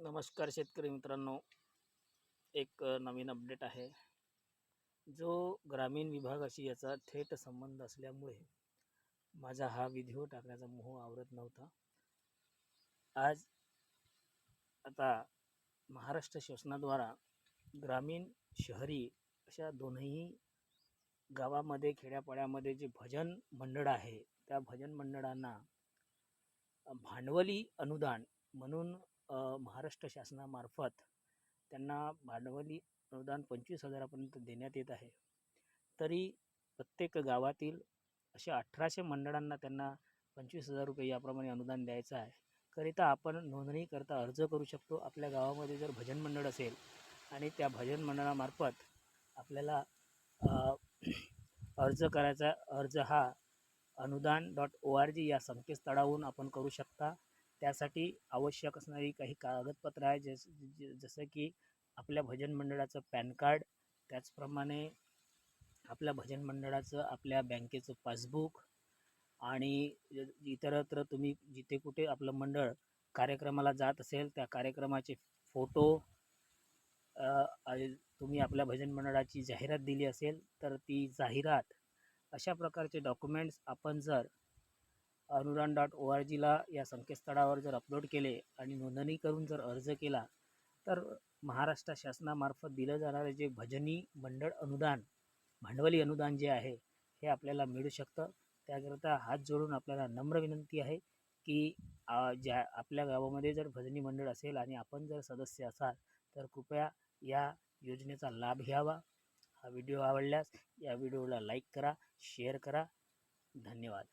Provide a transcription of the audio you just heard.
नमस्कार शेतकरी मित्रांनो. एक नवीन अपडेट आहे. जो ग्रामीण विभागाशी याचा थेट संबंध असल्यामुळे माझा हा व्हिडिओ टाकण्याचा मोह आवरत नव्हता. आज आता महाराष्ट्र शासनाद्वारा ग्रामीण शहरी अशा दोन्ही गावामध्ये खेड्यापाड्यामध्ये जे भजन मंडळ आहे त्या भजन मंडळांना भांडवली अनुदान म्हणून महाराष्ट्र शासनामार्फत त्यांना भांडवली अनुदान पंचवीस हजारापर्यंत देण्यात येत आहे. तरी प्रत्येक गावातील अशा अठराशे मंडळांना त्यांना पंचवीस हजार रुपये याप्रमाणे अनुदान द्यायचं आहे. करिता आपण नोंदणीकरता अर्ज करू शकतो. आपल्या गावामध्ये जर भजन मंडळ असेल आणि त्या भजन मंडळामार्फत आपल्याला अर्ज करायचा अर्ज हा अनुदान डॉट ओ आर जी या संकेतस्थळावरून आपण करू शकता. त्यासाठी आवश्यक असणारी काही कागदपत्रं आहे जस जसं की आपल्या भजन मंडळाचं पॅन कार्ड त्याचप्रमाणे आपल्या भजन मंडळाचं आपल्या बँकेचं पासबुक आणि इतरत्र तुम्ही जिथे कुठे आपलं मंडळ कार्यक्रमाला जात असेल त्या कार्यक्रमाचे फोटो आणि तुम्ही आपल्या भजन मंडळाची जाहिरात दिली असेल तर ती जाहिरात अशा प्रकारचे डॉक्युमेंट्स आपण जर अनुदान डॉट ओ आर जीला या संकेतस्थळावर जर अपलोड केले आणि नोंदणी करून जर अर्ज केला तर महाराष्ट्र शासनामार्फत दिलं जाणारे जे भजनी मंडळ अनुदान भांडवली अनुदान जे आहे हे आपल्याला मिळू शकतं. त्याकरता हात जोडून आपल्याला नम्र विनंती आहे की ज्या आपल्या गावामध्ये जर भजनी मंडळ असेल आणि आपण जर सदस्य असाल तर कृपया या योजनेचा लाभ घ्यावा. हा व्हिडिओ आवडल्यास या व्हिडिओला लाईक करा शेअर करा. धन्यवाद.